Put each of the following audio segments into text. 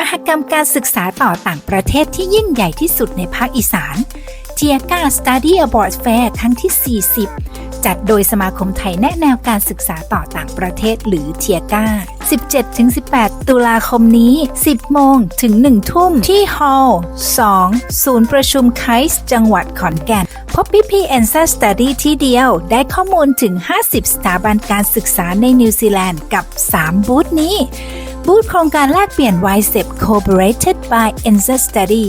มหกรรมการศึกษาต่อต่างประเทศที่ยิ่งใหญ่ที่สุดในภาคอีสานเทียกา Study Abroad Fair ครั้งที่ 40 จัดโดยสมาคมไทยแนะแนวการศึกษาต่อต่างประเทศหรือเทียกา17-18 ตุลาคมนี้ 10 โมงถึง 1 ทุ่มที่ฮอลล์2ศูนย์ประชุมไคส์จังหวัดขอนแก่น พบพี่พี่ a n s w e r Study ที่เดียวได้ข้อมูลถึง 50 สถาบันการศึกษาในนิวซีแลนด์กับ 3 บูธนี้ บูธโครงการแลกเปลี่ยน YSEP Cooperated by e n z e Study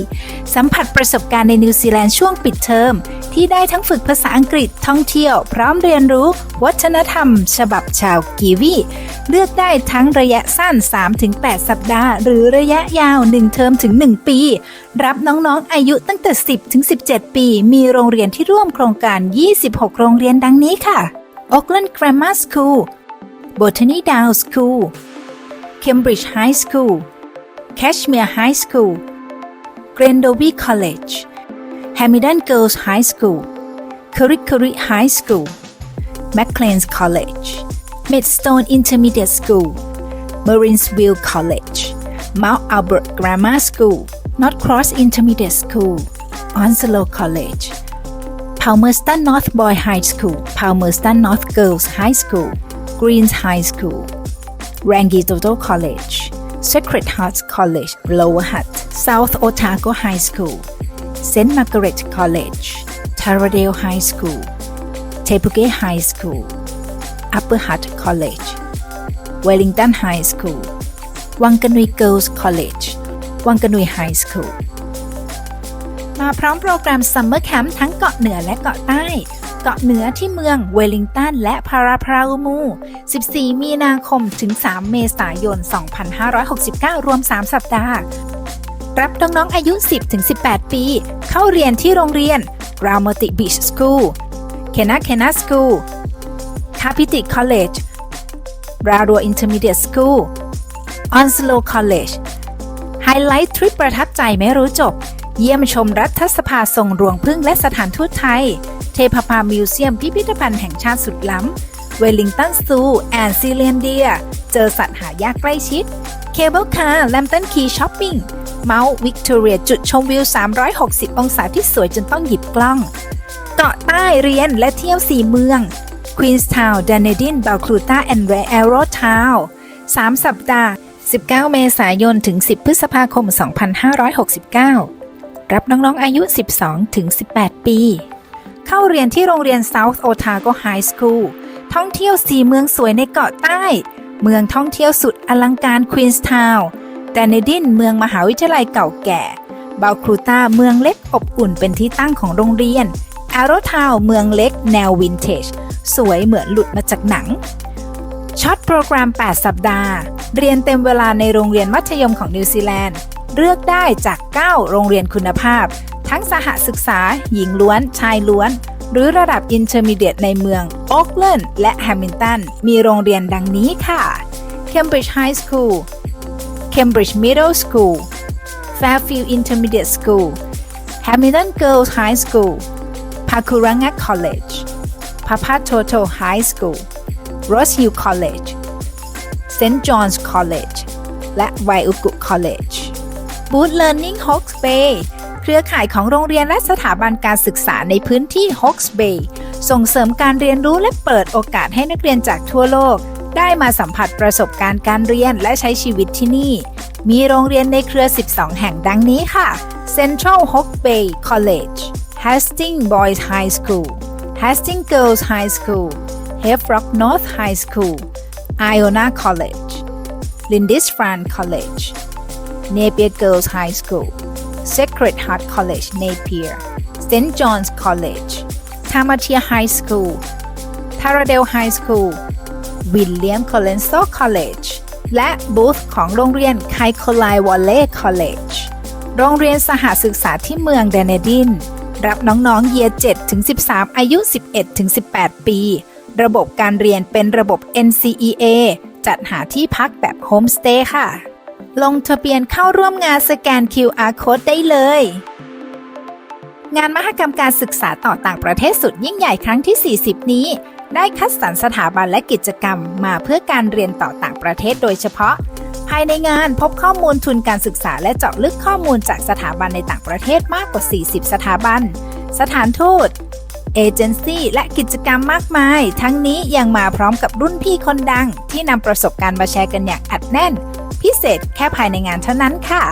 สัมผัสประสบการณ์ในนิวซีแลนด์ช่วงปิดเทอม ที่ได้ทั้งฝึกภาษาอังกฤษท่องเที่ยว พร้อมเรียนรู้ วัฒนธรรม ฉบับชาวกีวี เลือกได้ทั้งระยะสั้น 3-8 สัปดาห์ หรือระยะยาว 1 เทอมถึง 1 ปี รับน้องๆ อายุตั้งแต่ 10ถึง17 ปี มีโรงเรียนที่ร่วมโครงการ 26 โรงเรียนดังนี้ค่ะ Auckland Grammar School Botany Downs School Cambridge High School Kashmir High School Grendoby College Hamilton Girls High School Kurikuri High School McLean's College Midstone Intermediate School Marinesville College Mount Albert Grammar School North Cross Intermediate School Onslow College Palmerston North Boy High School Palmerston North Girls High School Greens High School Rangitoto College Sacred Heart College Lower Hutt South Otago High School St. Margaret College Taradale High School Tepuke High School Upper Hutt College Wellington High School Wanganui Girls College Wanganui High School มาพร้อมโปรแกรม Summer Camp ทั้งเกาะเหนือและเกาะใต้ เกาะเหนือที่เมืองเวลลิงตันและพาราพราวมู 14 มีนาคมถึง 3 เมษายน 2569 รวม 3 สัปดาห์ รับน้องๆอายุ 10-18 ปี เข้าเรียนที่โรงเรียน r a m o t i Beach School Kena Kena School Kapiti College Rarua Intermediate School Onslow College ไฮไลท์ทริปประทับใจไม่รู้จบ เยี่ยมชมรัฐสภาทรงรวงพึ่งและสถานทูตไทย พพามิวเซียมพิพิธภัณฑ์แห่งชาติสุดล้ำ เวลลิงตันซูแอนซีเลนเดีย เจอสัตว์หายากใกล้ชิด เคเบิลคาร์แลมตันคีช้อปปิ้ง เมาส์วิกตอเรียจุดชมวิว 360 องศาที่สวยจนต้องหยิบกล้อง เกาะใต้เรียนและเที่ยวสี่เมือง Queenstown, Dunedin, Balclutha and r a r o Town 3สัปดาห์ 19 เมษายน ถึง 10 พฤษภาคม 2569 รับน้องๆอายุ 12 ถึง 18 ปี เข้าเรียนที่โรงเรียน South Otago High School ท่องเที่ยว4เมืองสวยในเกาะใต้ เมืองท่องเที่ยวสุดอลังการ Queenstown ดนดินเมืองมหาวิทยาลัยเก่าแก่บาครูตาเมืองเล็กอบอุ่นเป็นที่ตั้งของโรงเรียนแอโรทาวเมืองเล็กแนววินเทจ สวยเหมือนหลุดมาจากหนังช็อตโปรแกรม 8 สัปดาห์ เรียนเต็มเวลาในโรงเรียนมัธยมของนิวซีแลนด์ เลือกได้จาก 9 โรงเรียนคุณภาพ ทั้งสหศึกษา หญิงล้วน ชายล้วน หรือระดับอินเตอร์มีเดียตในเมืองโอ๊กแลนด์และแฮมิลตัน มีโรงเรียนดังนี้ค่ะ Cambridge High School Cambridge Middle School Fairfield Intermediate School Hamilton Girls High School Pakuranga College Papatoto High School Rosehill College St. John's College และ Waiuku College Boot Learning Hawke's Bay เครือข่ายของโรงเรียนและสถาบันการศึกษาในพื้นที่ฮอกส์เบย์ส่งเสริมการเรียนรู้และเปิดโอกาสให้นักเรียนจากทั่วโลก ได้มาสัมผัสประสบการณ์การเรียนและใช้ชีวิตที่นี่ มีโรงเรียนในเครือ 12 แห่งดังนี้ค่ะ Central Hawke Bay College Hastings Boys High School Hastings Girls High School Heffrock North High School Iona College Lindisfarne College Napier Girls High School Sacred Heart College Napier St. John's College Tamatia High School Taradale High School William Colenso College และบูธของโรงเรียนไคโคไลวอลเล่คอลเลจโรงเรียนสหศึกษาที่เมืองเดนเนดิน รับน้องๆเยียร์7ถึง13 อายุ 11ถึง18 ปี ระบบการเรียนเป็นระบบ NCEA จัดหาที่พักแบบโฮมสเตย์ค่ะ ลงทะเบียนเข้าร่วมงานสแกน QR Code ได้เลย งานมหกรรมการศึกษาต่อต่างประเทศสุดยิ่งใหญ่ครั้งที่ 40 นี้ ได้คัดสรรสถาบันและกิจกรรมมาเพื่อการเรียนต่อต่างประเทศโดยเฉพาะ ภายในงานพบข้อมูลทุนการศึกษาและเจาะลึกข้อมูลจากสถาบันในต่างประเทศมากกว่า 40 สถาบัน สถานทูตเอเจนซี่และกิจกรรมมากมาย ทั้งนี้ยังมาพร้อมกับรุ่นพี่คนดัง ที่นำประสบการณ์มาแชร์กันอย่างอัดแน่น พิเศษแค่ภายในงานเท่านั้นค่ะ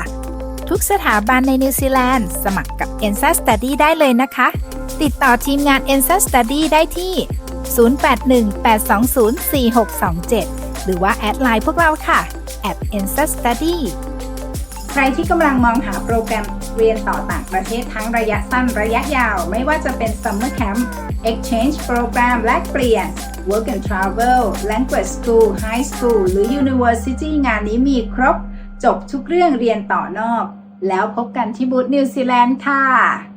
ทุกสถาบันในนิวซีแลนด์ สมัครกับ e n s a Study ได้เลยนะคะ ติดต่อทีมงาน e n s a Study ได้ที่ 0818204627 หรือว่าแอดไลน์พวกเราค่ะ at e n s a Study ใครที่กำลังมองหาโปรแกรมเรียนต่อต่างประเทศทั้งระยะสั้นระยะยาว ไม่ว่าจะเป็น Summer Camp Exchange Program แลกเปลี่ยน Work and Travel Language School High School หรือ University งานนี้มีครบ จบทุกเรื่องเรียนต่อนอก แล้วพบกันที่บูธนิวซีแลนด์ค่ะ